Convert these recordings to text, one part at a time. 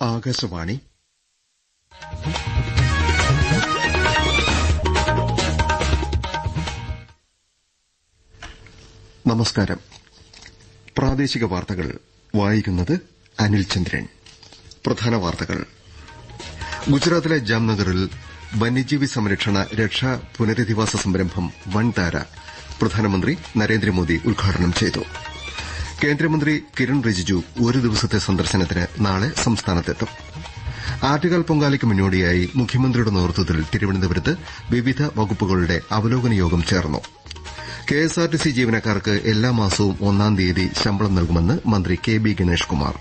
ആകാശവാണി. നമസ്കാരം. പ്രാദേശിക വാർത്തകൾ. വായിക്കുന്നത് അനിൽ ചന്ദ്രൻ. പ്രധാന വാർത്തകൾ. ഗുജറാത്തിലെ ജാംനഗറിൽ വന്യജീവി സംരക്ഷണ രക്ഷാ പുനരധിവാസ സംരംഭം വൻതാര. പ്രധാനമന്ത്രി നരേന്ദ്രമോദി ഉദ്ഘാടനം ചെയ്തു. കേന്ദ്രമന്ത്രി കിരൺ റിജിജു ഒരു ദിവസത്തെ സന്ദർശനത്തിന് നാളെ സംസ്ഥാനത്തെത്തും. ആറ്റുകാൽ പൊങ്കാലയ്ക്ക് മുന്നോടിയായി മുഖ്യമന്ത്രിയുടെ നേതൃത്വത്തിൽ തിരുവനന്തപുരത്ത് വിവിധ വകുപ്പുകളുടെ അവലോകന യോഗം ചേർന്നു. കെഎസ്ആർടിസി ജീവനക്കാർക്ക് എല്ലാ മാസവും ഒന്നാം തീയതി ശമ്പളം നൽകുമെന്ന് മന്ത്രി K B Ganesh Kumar.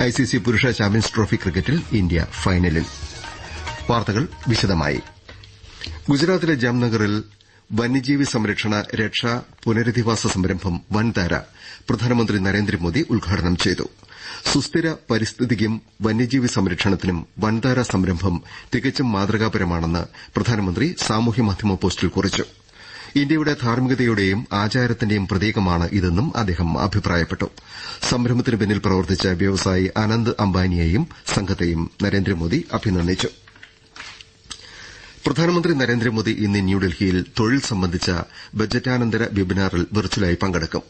ICC പുരുഷ ചാമ്പ്യൻസ് ട്രോഫി ക്രിക്കറ്റിൽ ഇന്ത്യ ഫൈനലിൽ. വാർത്തകൾ വിശദമായി. ഗുജറാത്തിലെ ജാംനഗറിൽ വന്യജീവി സംരക്ഷണ രക്ഷാ പുനരധിവാസ സംരംഭം വൻതാര പ്രധാനമന്ത്രി നരേന്ദ്രമോദി ഉദ്ഘാടനം ചെയ്തു. സുസ്ഥിര പരിസ്ഥിതിക്കും വന്യജീവി സംരക്ഷണത്തിനും വൻതാര സംരംഭം തികച്ചും മാതൃകാപരമാണെന്ന് പ്രധാനമന്ത്രി സാമൂഹ്യമാധ്യമ പോസ്റ്റിൽ കുറിച്ചു. ഇന്ത്യയുടെ ധാർമ്മികതയുടെയും ആചാരത്തിന്റെയും പ്രതീകമാണ് ഇതെന്നും അദ്ദേഹം അഭിപ്രായപ്പെട്ടു. സംരംഭത്തിന് പിന്നിൽ പ്രവർത്തിച്ച വ്യവസായി അനന്ത് അംബാനിയെയും സംഘത്തെയും നരേന്ദ്രമോദി അഭിനന്ദിച്ചു. പ്രധാനമന്ത്രി നരേന്ദ്രമോദി ഇന്ന് ന്യൂഡൽഹിയിൽ തൊഴിൽ സംബന്ധിച്ച ബജറ്റാനന്തര വെബിനാറിൽ വെർച്വലായി പങ്കെടുക്കും.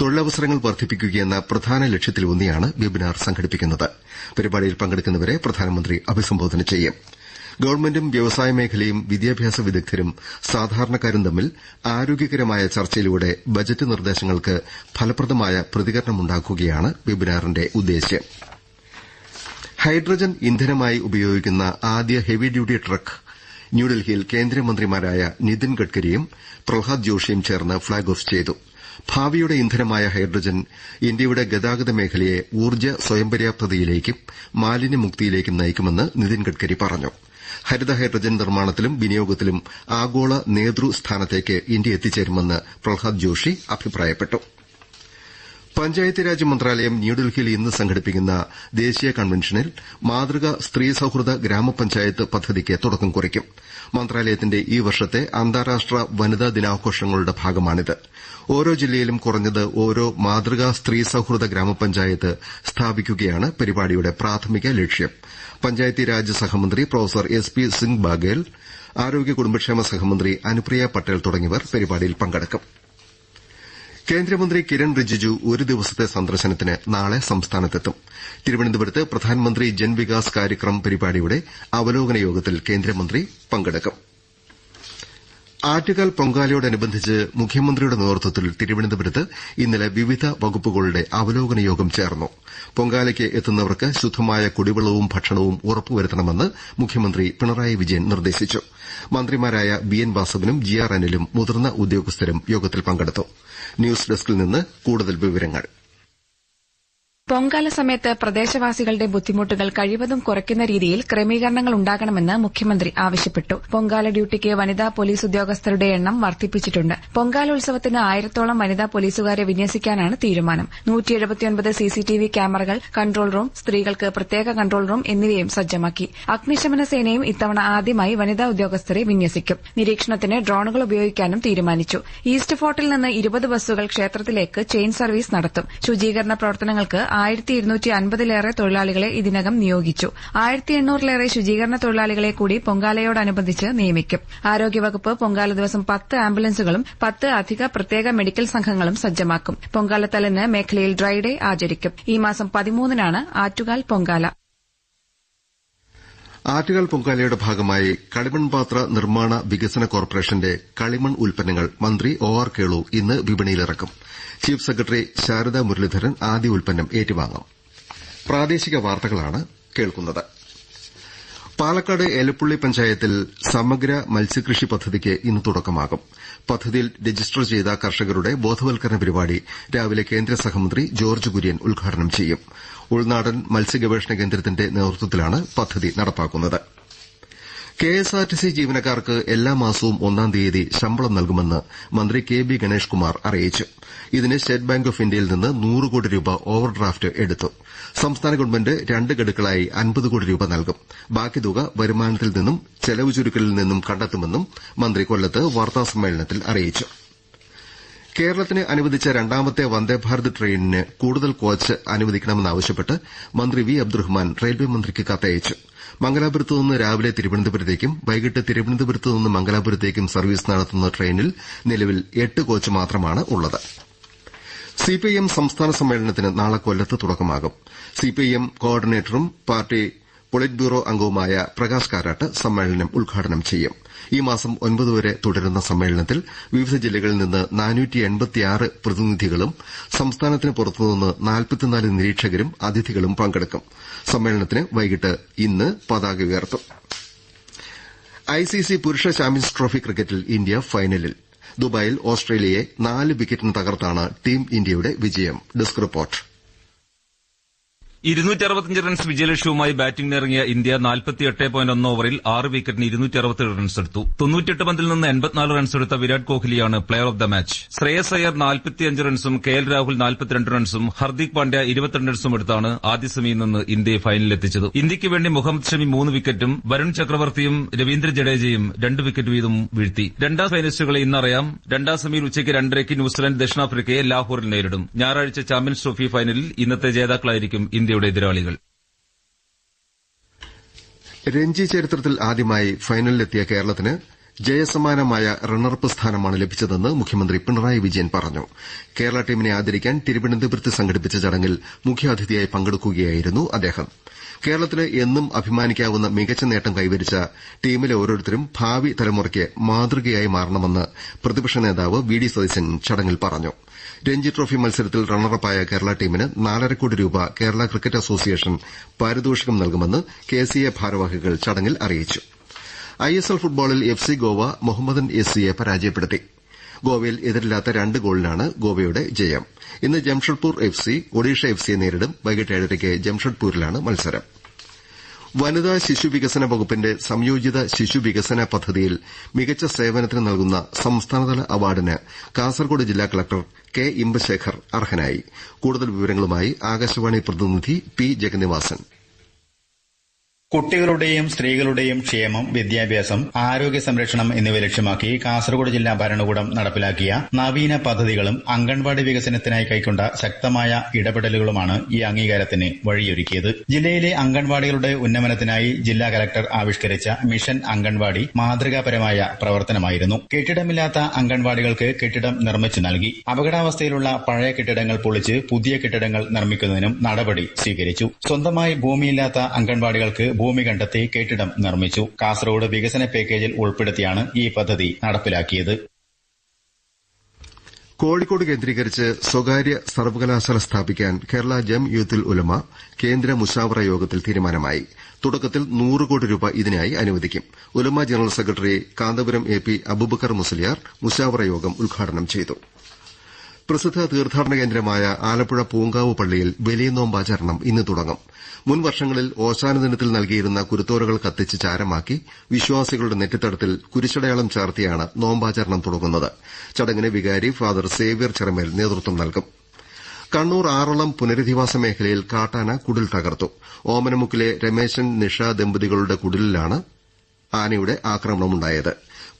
തൊഴിലവസരങ്ങൾ വർദ്ധിപ്പിക്കുകയെന്ന പ്രധാന ലക്ഷ്യത്തിലൂന്നിയാണ് വെബിനാർ സംഘടിപ്പിക്കുന്നത്. പരിപാടിയിൽ പങ്കെടുക്കുന്നവരെ പ്രധാനമന്ത്രി അഭിസംബോധന ചെയ്യും. ഗവൺമെന്റും വ്യവസായ മേഖലയും വിദ്യാഭ്യാസ വിദഗ്ധരും സാധാരണക്കാരും തമ്മിൽ ആരോഗ്യകരമായ ചർച്ചയിലൂടെ ബജറ്റ് നിർദ്ദേശങ്ങൾക്ക് ഫലപ്രദമായ പ്രതികരണമുണ്ടാക്കുകയാണ് വെബിനാറിന്റെ ഉദ്ദേശ്യം. ഹൈഡ്രജൻ ഇന്ധനമായി ഉപയോഗിക്കുന്ന ആദ്യ ഹെവി ഡ്യൂട്ടി ട്രക്ക് ന്യൂഡൽഹിയിൽ കേന്ദ്രമന്ത്രിമാരായ നിതിൻ ഗഡ്കരിയും പ്രഹ്ലാദ് ജോഷിയും ചേർന്ന് ഫ്ളാഗ് ഓഫ് ചെയ്തു. ഭാവിയുടെ ഇന്ധനമായ ഹൈഡ്രജൻ ഇന്ത്യയുടെ ഗതാഗത മേഖലയെ ഊർജ സ്വയംപര്യാപ്തതയിലേക്കും മാലിന്യമുക്തിയിലേക്കും നയിക്കുമെന്ന് നിതിൻ ഗഡ്കരി പറഞ്ഞു. ഹരിത ഹൈഡ്രജൻ നിർമ്മാണത്തിലും വിനിയോഗത്തിലും ആഗോള നേതൃസ്ഥാനത്തേക്ക് ഇന്ത്യ എത്തിച്ചേരുമെന്ന് പ്രഹ്ലാദ് ജോഷി അഭിപ്രായപ്പെട്ടു. പഞ്ചായത്ത് രാജ് മന്ത്രാലയം ന്യൂഡൽഹിയിൽ ഇന്ന് സംഘടിപ്പിക്കുന്ന ദേശീയ കൺവെൻഷനിൽ മാതൃക സ്ത്രീ സൌഹൃദ ഗ്രാമപഞ്ചായത്ത് പദ്ധതിക്ക് തുടക്കം കുറിക്കും. മന്ത്രാലയത്തിന്റെ ഈ വർഷത്തെ അന്താരാഷ്ട്ര വനിതാ ദിനാഘോഷങ്ങളുടെ ഭാഗമാണിത്. ഓരോ ജില്ലയിലും കുറഞ്ഞത് ഓരോ മാതൃകാ സ്ത്രീ സൌഹൃദ ഗ്രാമപഞ്ചായത്ത് സ്ഥാപിക്കുകയാണ് പരിപാടിയുടെ പ്രാഥമിക ലക്ഷ്യം. പഞ്ചായത്തി രാജ് സഹമന്ത്രി professor S P Singh Baghel ആരോഗ്യ കുടുംബക്ഷേമ സഹമന്ത്രി അനുപ്രിയ പട്ടേൽ തുടങ്ങിയവർ പരിപാടിയിൽ പങ്കെടുക്കും. കേന്ദ്രമന്ത്രി കിരൺ റിജിജു ഒരു ദിവസത്തെ സന്ദർശനത്തിന് നാളെ സംസ്ഥാനത്തെത്തും. തിരുവനന്തപുരത്ത് പ്രധാനമന്ത്രി ജൻവികാസ് കാര്യക്രം പരിപാടിയുടെ അവലോകന യോഗത്തിൽ കേന്ദ്രമന്ത്രി പങ്കെടുക്കും. ആറ്റുകാൽ പൊങ്കാലയോടനുബന്ധിച്ച് മുഖ്യമന്ത്രിയുടെ നേതൃത്വത്തിൽ തിരുവനന്തപുരത്ത് ഇന്നലെ വിവിധ വകുപ്പുകളുടെ അവലോകന യോഗം ചേർന്നു. പൊങ്കാലയ്ക്ക് എത്തുന്നവർക്ക് ശുദ്ധമായ കുടിവെള്ളവും ഭക്ഷണവും ഉറപ്പുവരുത്തണമെന്ന് മുഖ്യമന്ത്രി പിണറായി വിജയൻ നിർദ്ദേശിച്ചു. മന്ത്രിമാരായ ബി എൻ വാസവനും ജി ആർ അനിലും മുതിർന്ന ഉദ്യോഗസ്ഥരും യോഗത്തിൽ പങ്കെടുത്തു. ന്യൂസ് ഡെസ്കിൽ നിന്ന് കൂടുതൽ വിവരങ്ങൾ. പൊങ്കാല സമയത്ത് പ്രദേശവാസികളുടെ ബുദ്ധിമുട്ടുകൾ കഴിവതും കുറയ്ക്കുന്ന രീതിയിൽ ക്രമീകരണങ്ങൾ ഉണ്ടാകണമെന്ന് മുഖ്യമന്ത്രി ആവശ്യപ്പെട്ടു. പൊങ്കാല ഡ്യൂട്ടിക്ക് വനിതാ പോലീസ് ഉദ്യോഗസ്ഥരുടെ എണ്ണം വർദ്ധിപ്പിച്ചിട്ടുണ്ട്. പൊങ്കാലോത്സവത്തിന് ആയിരത്തോളം വനിതാ പോലീസുകാരെ വിന്യസിക്കാനാണ് തീരുമാനം. സിസിടിവി ക്യാമറകൾ കൺട്രോൾ റൂം സ്ത്രീകൾക്ക് പ്രത്യേക കൺട്രോൾ റൂം എന്നിവയും സജ്ജമാക്കി. അഗ്നിശമന സേനയും ഇത്തവണ ആദ്യമായി വനിതാ ഉദ്യോഗസ്ഥരെ വിന്യസിക്കും. നിരീക്ഷണത്തിന് ഡ്രോണുകൾ ഉപയോഗിക്കാനും തീരുമാനിച്ചു. ഈസ്റ്റ് ഫോർട്ടിൽ നിന്ന് ഇരുപത് ബസ്സുകൾ ക്ഷേത്രത്തിലേക്ക് ചെയിൻ സർവീസ് നടത്തും. ശുചീകരണ പ്രവർത്തനങ്ങൾക്ക് ആയിരത്തി ഇരുന്നൂറ്റി അൻപതിലേറെ തൊഴിലാളികളെ ഇതിനകം നിയോഗിച്ചു. ആയിരത്തി എണ്ണൂറിലേറെ ശുചീകരണ തൊഴിലാളികളെ കൂടി പൊങ്കാലയോടനുബന്ധിച്ച് നിയമിക്കും. ആരോഗ്യവകുപ്പ് പൊങ്കാല ദിവസം പത്ത് ആംബുലൻസുകളും പത്ത് അധിക പ്രത്യേക മെഡിക്കൽ സംഘങ്ങളും സജ്ജമാക്കും. പൊങ്കാലത്തലിന് മേഖലയിൽ ഡ്രൈഡേ ആചരിക്കും. ഈ മാസം പതിമൂന്നിനാണ് ആറ്റുകാൽ പൊങ്കാല. ആറ്റുകാൽ പൊങ്കാലയുടെ ഭാഗമായി കളിമൺ പാത്ര നിർമ്മാണ വികസന കോർപ്പറേഷന്റെ കളിമൺ ഉൽപ്പന്നങ്ങൾ മന്ത്രി ഒ ആർ കേളു ഇന്ന് വിപണിയിലിറക്കും. ചീഫ് സെക്രട്ടറി ശാരദാ മുരളീധരൻ ആദ്യ ഉൽപ്പന്നം ഏറ്റുവാങ്ങും. പാലക്കാട് എലപ്പുള്ളി പഞ്ചായത്തിൽ സമഗ്ര മത്സ്യകൃഷി പദ്ധതിക്ക് ഇന്ന് തുടക്കമാകും. പദ്ധതിയിൽ രജിസ്റ്റർ ചെയ്ത കർഷകരുടെ ബോധവൽക്കരണ പരിപാടി രാവിലെ കേന്ദ്ര സഹമന്ത്രി ജോർജ് കുര്യൻ ഉദ്ഘാടനം ചെയ്യും. ഉൾനാടൻ മത്സ്യഗവേഷണ കേന്ദ്രത്തിന്റെ നേതൃത്വത്തിലാണ് പദ്ധതി നടപ്പാക്കുന്നത്. കെഎസ്ആർടിസി ജീവനക്കാർക്ക് എല്ലാ മാസവും ഒന്നാം തീയതി ശമ്പളം നൽകുമെന്ന് മന്ത്രി കെ ബി ഗണേഷ്കുമാർ അറിയിച്ചു. ഇതിന് സ്റ്റേറ്റ് ബാങ്ക് ഓഫ് ഇന്ത്യയിൽ നിന്ന് നൂറ് കോടി രൂപ ഓവർഡ്രാഫ്റ്റ് എടുത്തു. സംസ്ഥാന ഗവൺമെന്റ് രണ്ട് ഗഡുക്കളായി അൻപത് കോടി രൂപ നൽകും. ബാക്കി തുക വരുമാനത്തിൽ നിന്നും ചെലവ് ചുരുക്കലിൽ നിന്നും കണ്ടെത്തുമെന്നും മന്ത്രി കൊല്ലത്ത് വാർത്താസമ്മേളനത്തിൽ അറിയിച്ചു. കേരളത്തിന് അനുവദിച്ച രണ്ടാമത്തെ വന്ദേഭാരത് ട്രെയിനിന് കൂടുതൽ കോച്ച് അനുവദിക്കണമെന്നാവശ്യപ്പെട്ട് മന്ത്രി വി. അബ്ദുറഹ്മാൻ റെയിൽവേ മന്ത്രിക്ക് കത്തയച്ചു. മംഗലാപുരത്ത് നിന്ന് രാവിലെ തിരുവനന്തപുരത്തേക്കും വൈകിട്ട് തിരുവനന്തപുരത്ത് നിന്ന് മംഗലാപുരത്തേക്കും സർവീസ് നടത്തുന്ന ട്രെയിനിൽ നിലവിൽ എട്ട് കോച്ച് മാത്രമാണുള്ളത് സിപിഐഎം സംസ്ഥാന സമ്മേളനത്തിന് നാളെ കൊല്ലത്ത് തുടക്കമാകും. സിപിഐഎം കോർഡിനേറ്ററും പാർട്ടി പൊളിറ്റ് ബ്യൂറോ അംഗവുമായ പ്രകാശ് കാരാട്ട് സമ്മേളനം ഉദ്ഘാടനം ചെയ്യും. ഈ മാസം ഒൻപത് വരെ തുടരുന്ന സമ്മേളനത്തിൽ വിവിധ ജില്ലകളിൽ നിന്ന് പ്രതിനിധികളും സംസ്ഥാനത്തിന് പുറത്തുനിന്ന് നിരീക്ഷകരും അതിഥികളും പങ്കെടുക്കും. സമ്മേളനത്തിന് വൈകിട്ട് ഇന്ന് പതാക ഉയർത്തും. ഐസിസി പുരുഷ ചാമ്പ്യൻസ് ട്രോഫി ക്രിക്കറ്റിൽ ഇന്ത്യ ഫൈനലിൽ. ദുബായിൽ ഓസ്ട്രേലിയയെ നാല് വിക്കറ്റിന് തകർത്താണ് ടീം ഇന്ത്യയുടെ വിജയം. Desk report. ഇരുന്നൂറ്റി അറുപത്തിയഞ്ച് റൺസ് വിജയലക്ഷ്യവുമായി ബാറ്റിംഗിനിറങ്ങിയ ഇന്ത്യ നാൽപ്പത്തിയെട്ട് പോയിന്റ് ഒന്ന് ഓവറിൽ ആറ് വിക്കറ്റിന് ഇരുന്നൂറ്റി അറുപത്തിയേഴ് റൺസ് എടുത്തു. തൊണ്ണൂറ്റിയെട്ട് പന്തിൽ നിന്ന് എൺപത്തിനാല് റൺസ് എടുത്ത Virat കോഹ്ലിയാണ് player of the match Shreyas Iyer നാൽപ്പത്തിയഞ്ച് റൺസും കെ എൽ രാഹുൽ നാൽപ്പത്തിരണ്ട് റൺസും ഹർദിക് പാണ്ഡ്യ ഇരുപത്തിരണ്ട് റൺസും എടുത്താണ് ആദ്യ സെമിയിൽ നിന്ന് ഇന്ത്യയെ ഫൈനലിലെത്തിച്ചത് ഇന്ത്യയ്ക്ക് വേണ്ടി മുഹമ്മദ് ഷമി മൂന്ന് വിക്കറ്റും വരുൺ ചക്രവർത്തിയും രവീന്ദ്ര ജഡേജയും രണ്ട് വിക്കറ്റ് വീതം വീഴ്ത്തി. രണ്ടാം ഫൈനലിസ്റ്റുകളെ ഇന്നറിയാം. രണ്ടാം സെമിയിൽ ഉച്ചയ്ക്ക് രണ്ടരയ്ക്ക് ന്യൂസിലാന്റ് ദക്ഷിണാഫ്രിക്കയെ ലാഹോറിൽ നേരിടും. ഞായറാഴ്ച ചാമ്പ്യൻസ് ട്രോഫി ഫൈനലിൽ ഇന്നത്തെ ജേതാക്കളായിരിക്കും ഇന്ത്യയുടെ എതിരാളികൾ. രഞ്ജി ചരിത്രത്തിൽ ആദ്യമായി ഫൈനലിലെത്തിയ കേരളത്തിന് ജയസമാനമായ റണ്ണറപ്പ് സ്ഥാനമാണ് ലഭിച്ചതെന്ന് മുഖ്യമന്ത്രി പിണറായി വിജയൻ പറഞ്ഞു. കേരള ടീമിനെ ആദരിക്കാൻ തിരുവനന്തപുരത്ത് സംഘടിപ്പിച്ച ചടങ്ങിൽ മുഖ്യാതിഥിയായി പങ്കെടുക്കുകയായിരുന്നു അദ്ദേഹം. കേരളത്തിന് എന്നും അഭിമാനിക്കാവുന്ന മികച്ച നേട്ടം കൈവരിച്ച ടീമിലെ ഓരോരുത്തരും ഭാവി തലമുറയ്ക്ക് മാതൃകയായി മാറണമെന്ന് പ്രതിപക്ഷ നേതാവ് വി ഡി സതീശൻ ചടങ്ങിൽ പറഞ്ഞു. രഞ്ജി ട്രോഫി മത്സരത്തിൽ റണ്ണറപ്പായ കേരള ടീമിന് നാലര കോടി രൂപ കേരള ക്രിക്കറ്റ് അസോസിയേഷൻ പാരിതോഷികം നൽകുമെന്ന് കെ സി എ ഭാരവാഹികൾ ചടങ്ങിൽ അറിയിച്ചു. ഐഎസ്എൽ ഫുട്ബോളിൽ F C Goa Mohammedan S സിയെ പരാജയപ്പെടുത്തി. ഗോവയിൽ എതിരില്ലാത്ത രണ്ട് ഗോളിനാണ് ഗോവയുടെ ജയം. ഇന്ന് Jamshedpur F C Odisha F സിയെ നേരിടും. വൈകിട്ട് ഏഴരയ്ക്ക് ജംഷഡ്പൂരിലാണ് മത്സരം. വനിതാ ശിശു വികസന വകുപ്പിന്റെ സംയോജിത ശിശു വികസന പദ്ധതിയിൽ മികച്ച സേവനത്തിന് നൽകുന്ന സംസ്ഥാനതല അവാർഡിന് കാസർകോട് ജില്ലാ കളക്ടർ കെ ഇമ്പശേഖർ അർഹനായി. കൂടുതൽ വിവരങ്ങളുമായി ആകാശവാണി പ്രതിനിധി പി ജഗന്നിവാസൻ. കുട്ടികളുടെയും സ്ത്രീകളുടെയും ക്ഷേമം വിദ്യാഭ്യാസം ആരോഗ്യ സംരക്ഷണം എന്നിവ ലക്ഷ്യമാക്കി കാസർഗോഡ് ജില്ലാ ഭരണകൂടം നടപ്പിലാക്കിയ നവീന പദ്ധതികളും അംഗൻവാടി വികസനത്തിനായി കൈക്കൊണ്ട ശക്തമായ ഇടപെടലുകളുമാണ് ഈ അംഗീകാരത്തിന് വഴിയൊരുക്കിയത്. ജില്ലയിലെ അംഗൻവാടികളുടെ ഉന്നമനത്തിനായി ജില്ലാ കലക്ടർ ആവിഷ്കരിച്ച മിഷൻ അംഗൻവാടി മാതൃകാപരമായ പ്രവർത്തനമായിരുന്നു. കെട്ടിടമില്ലാത്ത അംഗൻവാടികൾക്ക് കെട്ടിടം നിർമ്മിച്ചു നൽകി. അപകടാവസ്ഥയിലുള്ള പഴയ കെട്ടിടങ്ങൾ പൊളിച്ച് പുതിയ കെട്ടിടങ്ങൾ നിർമ്മിക്കുന്നതിനും നടപടി സ്വീകരിച്ചു. സ്വന്തമായി ഭൂമിയില്ലാത്ത അംഗൻവാടികൾക്ക് ഭൂമി കണ്ടെത്തി കെട്ടിടം നിർമ്മിച്ചു. കാസർഗോഡ് വികസന പാക്കേജിൽ ഉൾപ്പെടുത്തിയാണ് ഈ പദ്ധതി നടപ്പിലാക്കിയത്. കോഴിക്കോട് കേന്ദ്രീകരിച്ച് സ്വകാര്യ സർവകലാശാല സ്ഥാപിക്കാൻ കേരള ജം യൂത്തുൽ ഉലമ കേന്ദ്ര മുശാവറ യോഗത്തിൽ തീരുമാനമായി. തുടക്കത്തിൽ നൂറ് കോടി രൂപ ഇതിനായി അനുവദിക്കും. ഉലമ general secretary Kanthapuram A P Abubakar Musliyar മുശാവറ യോഗം ഉദ്ഘാടനം ചെയ്തു. പ്രസിദ്ധ തീർത്ഥാടന കേന്ദ്രമായ ആലപ്പുഴ പൂങ്കാവ് പള്ളിയിൽ വലിയ നോമ്പാചരണം ഇന്ന് തുടങ്ങും. മുൻ വർഷങ്ങളിൽ ഓശാന ദിനത്തിൽ നൽകിയിരുന്ന കുരുത്തോലകൾ കത്തിച്ച് ചാരമാക്കി വിശ്വാസികളുടെ നെറ്റിത്തടത്തിൽ കുരിശടയാളം ചാർത്തിയാണ് നോമ്പാചരണം തുടങ്ങുന്നത്. ചടങ്ങിന് വികാരി ഫാദർ സേവ്യർ ചെറമേൽ നേതൃത്വം നൽകും. കണ്ണൂർ ആറളം പുനരധിവാസ മേഖലയിൽ കാട്ടാന കുടിൽ തകർത്തു. ഓമനമുക്കിലെ രമേശൻ നിഷ ദമ്പതികളുടെ കുടിലിലാണ് ആനയുടെ ആക്രമണമുണ്ടായത്.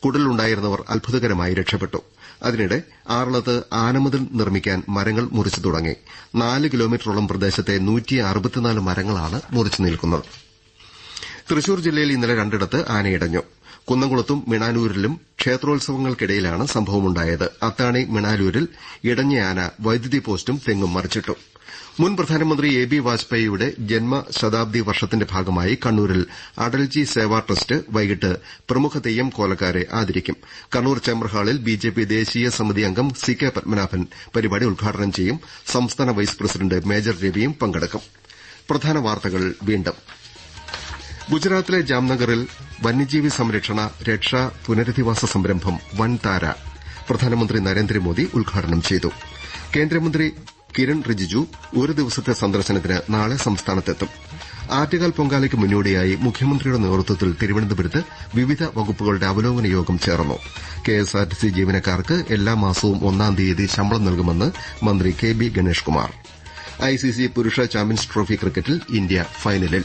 കുടിലുണ്ടായിരുന്നവർ അത്ഭുതകരമായി രക്ഷപ്പെട്ടു. അതിനിടെ ആറളത്ത് ആനമതിൽ നിർമ്മിക്കാൻ മരങ്ങൾ മുറിച്ചു തുടങ്ങി. നാല് കിലോമീറ്ററോളം പ്രദേശത്തെ മരങ്ങളാണ് മുറിച്ചു നിൽക്കുന്നത്. തൃശൂർ ജില്ലയിൽ ഇന്നലെ രണ്ടിടത്ത് ആനയിടഞ്ഞു. കുന്നംകുളത്തും മിണാലൂരിലും ക്ഷേത്രോത്സവങ്ങൾക്കിടയിലാണ് സംഭവമുണ്ടായത്. അത്താണി മിണാലൂരിൽ ഇടഞ്ഞ ആന വൈദ്യുതി പോസ്റ്റും തെങ്ങും മറിച്ചിട്ടു. മുൻ പ്രധാനമന്ത്രി എ ബി വാജ്പേയിയുടെ ജന്മശതാബ്ദി വർഷത്തിന്റെ ഭാഗമായി കണ്ണൂരിൽ അടൽജി സേവാ ട്രസ്റ്റ് വൈകിട്ട് പ്രമുഖ തെയ്യം കോലക്കാരെ ആദരിക്കും. കണ്ണൂർ ചേംബർ ഹാളിൽ ബിജെപി ദേശീയ സമിതി അംഗം സി കെ പത്മനാഭൻ പരിപാടി ഉദ്ഘാടനം ചെയ്യും. സംസ്ഥാന വൈസ് പ്രസിഡന്റ് മേജർ രവിയും പങ്കെടുക്കും. ഗുജറാത്തിലെ ജാംനഗറിൽ വന്യജീവി സംരക്ഷണ രക്ഷാ പുനരധിവാസ സംരംഭം വൻതാര പ്രധാനമന്ത്രി നരേന്ദ്രമോദി ഉദ്ഘാടനം ചെയ്തു. കേന്ദ്രമന്ത്രി കിരൺ റിജിജു ഒരു ദിവസത്തെ സന്ദർശനത്തിന് നാളെ സംസ്ഥാനത്തെത്തും. ആറ്റുകാൽ പൊങ്കാലയ്ക്ക് മുന്നോടിയായി മുഖ്യമന്ത്രിയുടെ നേതൃത്വത്തിൽ തിരുവനന്തപുരത്ത് വിവിധ വകുപ്പുകളുടെ അവലോകന യോഗം ചേർന്നു. കെഎസ്ആർടിസി ജീവനക്കാർക്ക് എല്ലാ മാസവും ഒന്നാം തീയതി ശമ്പളം നൽകുമെന്ന് മന്ത്രി K B Ganesh Kumar ICC പുരുഷ ചാമ്പ്യൻസ് ട്രോഫി ക്രിക്കറ്റിൽ ഇന്ത്യ ഫൈനലിൽ.